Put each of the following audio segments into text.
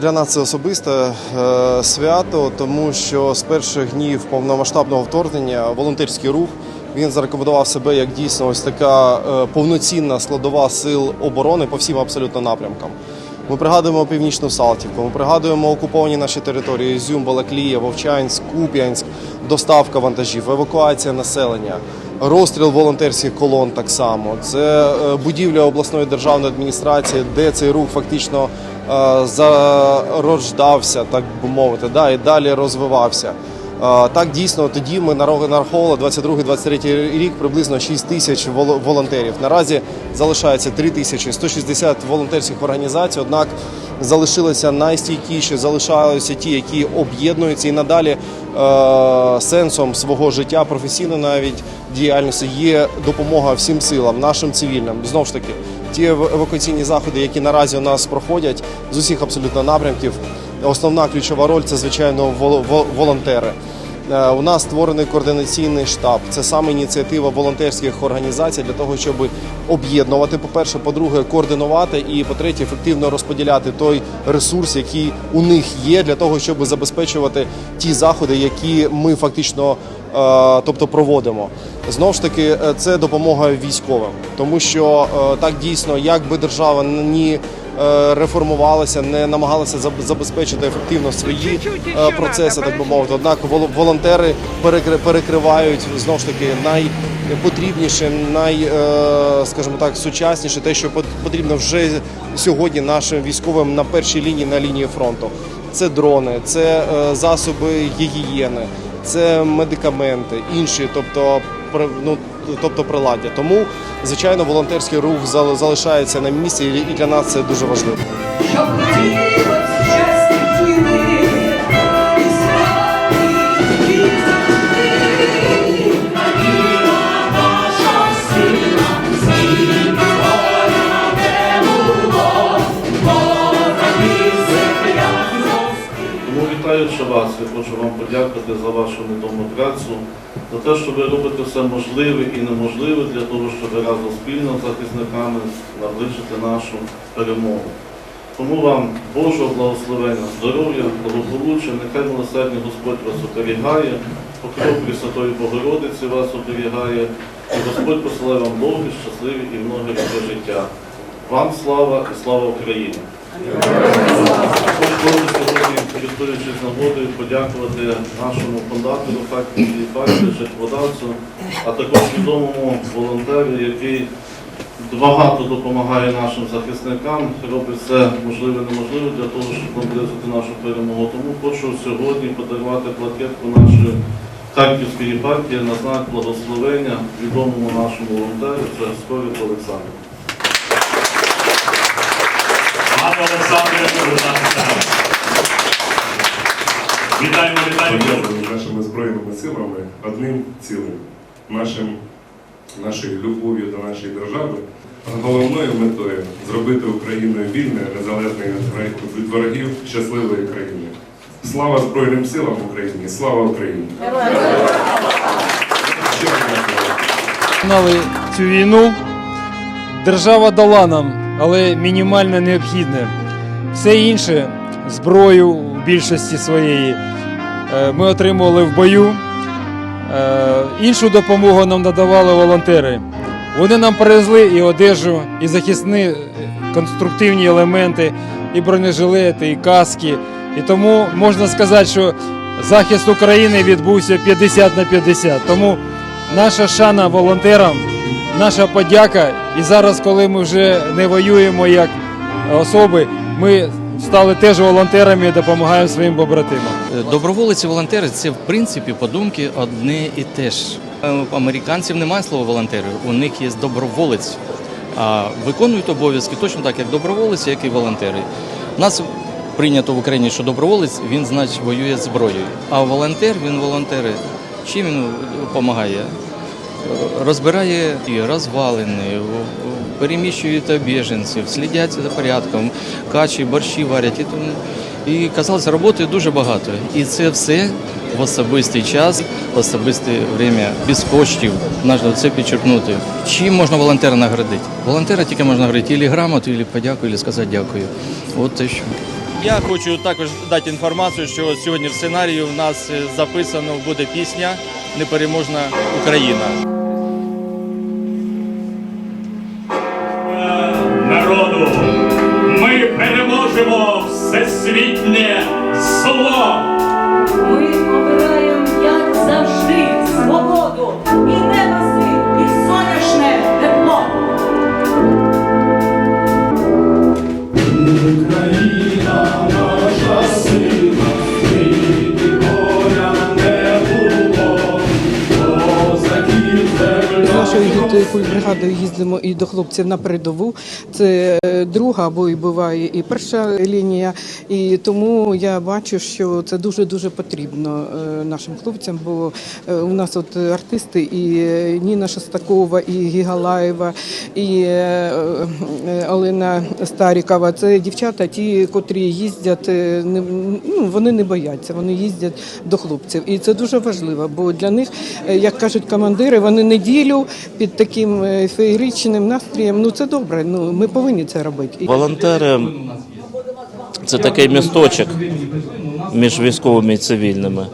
Для нас це особисте е, свято, тому що з перших днів повномасштабного вторгнення волонтерський рух він зарекомендував себе як дійсно ось така е, повноцінна складова сил оборони по всім абсолютно напрямкам. Ми пригадуємо північну Салтівку, ми пригадуємо окуповані наші території Ізюм, Балаклія, Вовчанськ, Куп'янськ, доставка вантажів, евакуація населення, розстріл волонтерських колон так само. Це е, будівля обласної державної адміністрації, де цей рух фактично зарождався, так би мовити, да, і далі розвивався. Е, Так, дійсно, тоді ми нараховували 22-23 рік приблизно 6 тисяч воло- волонтерів. Наразі залишається 3 тисячі 160 волонтерських організацій. Однак залишилися найстійкіші, залишаються ті, які об'єднуються і надалі е, сенсом свого життя, професійно навіть діяльності є допомога всім силам, нашим цивільним. Знову ж таки, ті ев- евакуаційні заходи, які наразі у нас проходять з усіх абсолютно напрямків. Основна ключова роль це звичайно вол- вол- волонтери. Е, У нас створений координаційний штаб. Це саме ініціатива волонтерських організацій для того, щоб об'єднувати, по-перше, по-друге, координувати і по-третє, ефективно розподіляти той ресурс, який у них є, для того, щоб забезпечувати ті заходи, які ми фактично тобто проводимо. Знову ж таки, е, це допомога військовим, тому що е, так дійсно, як би держава ні е, реформувалася, не намагалася забезпечити ефективно свої е, процеси, так би мовити. Однак вол- волонтери перекри- перекривають знову ж таки найпотрібніше, най, е, скажімо так, сучасніше, те, що пот- потрібно вже сьогодні нашим військовим на першій лінії на лінії фронту. Це дрони, це е, засоби гігієни, це медикаменти, інші, тобто ну, тобто приладдя. Тому, звичайно, волонтерський рух зал- залишається на місці, і для нас це дуже важливо. Вітаючи вас, я хочу вам подякувати за вашу недому працю, за те, що ви робите все можливе і неможливе для того, щоб разом спільно з захисниками наближити нашу перемогу. Тому вам Божого благословення, здоров'я, благополуччя, нехай милосердний Господь вас оберігає, покров Пресвятої Богородиці вас оберігає, і Господь посилає вам довгі, щасливі і многі життя. Вам слава і слава Україні! Хочу сьогодні, користуючись нагодою, подякувати нашому фундатору Харківської партії, жертводавцю, а також відомому волонтеру, який багато допомагає нашим захисникам, робить все можливе неможливе для того, щоб наблизити нашу перемогу. Тому хочу сьогодні подарувати плакетку нашої Харківської партії на знак благословення відомому нашому волонтеру, це Скорик Олександру. Олександре. Вітаємо, вітаємо. пов'язані нашими збройними силами одним цілим, нашим, нашою любов'ю до нашої держави, головною метою зробити Україну вільною, незалежною від ворогів, щасливою країною. Слава Збройним силам України! Слава Україні! Починали цю війну. Держава дала нам, але мінімально необхідне. Все інше, зброю в більшості своєї, е, ми отримували в бою. Е, Іншу допомогу нам надавали волонтери. Вони нам привезли і одежу, і захисні е, конструктивні елементи, і бронежилети, і каски. І тому можна сказати, що захист України відбувся 50 на 50. Тому наша шана волонтерам, наша подяка. І зараз, коли ми вже не воюємо як особи, ми стали теж волонтерами і допомагаємо своїм побратимам. Доброволець і волонтери це в принципі подумки одне і те ж. Е, У американців немає слова волонтери, у них є доброволець. А виконують обов'язки точно так, як доброволець, як і волонтери. У нас прийнято в Україні, що доброволець він значить воює зброєю. А волонтер він волонтери. Чим він допомагає? Розбирає і розвалини, переміщують біженців, слідять за порядком, качі, борщі варять. І, тому- і казалося, роботи дуже багато. І це все в особистий час, в особисте время, без коштів. Можна це підчеркнути. Чим можна волонтера наградити? Волонтера тільки можна наградити або грамоту, або подяку, або сказати дякую. От те що. Я хочу також дати інформацію, що сьогодні в сценарії у нас е, записано буде пісня Непереможна Україна. Нашою гіртою бригадою їздимо і до хлопців на передову. Це е, друга або і буває і перша лінія. І тому я бачу, що це дуже дуже потрібно е, нашим хлопцям. Бо е, у нас от артисти і Ніна Шостакова, і Гігалаєва, і Олена Старікова. Це дівчата, ті, котрі їздять, ну, вони не бояться, вони їздять до хлопців. І це дуже важливо, бо для них, як кажуть командири, вони неділю під таким е, феєричним настроєм. Ну це добре. Ну ми повинні це робити. Волонтери це такий місточок між військовими і цивільними,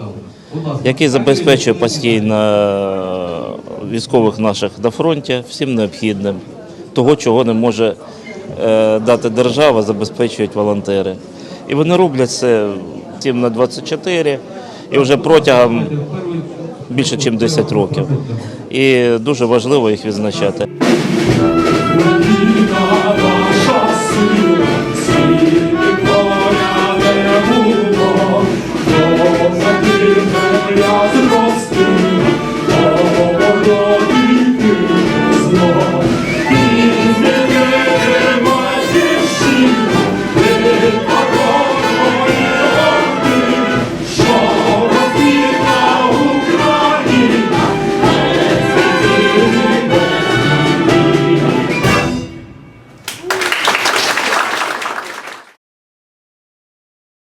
який забезпечує постійно військових наших на фронті всім необхідним. Того, чого не може е, дати держава, забезпечують волонтери. І вони роблять це 7 на 24 і вже протягом більше, ніж 10 років. І дуже важливо їх відзначати.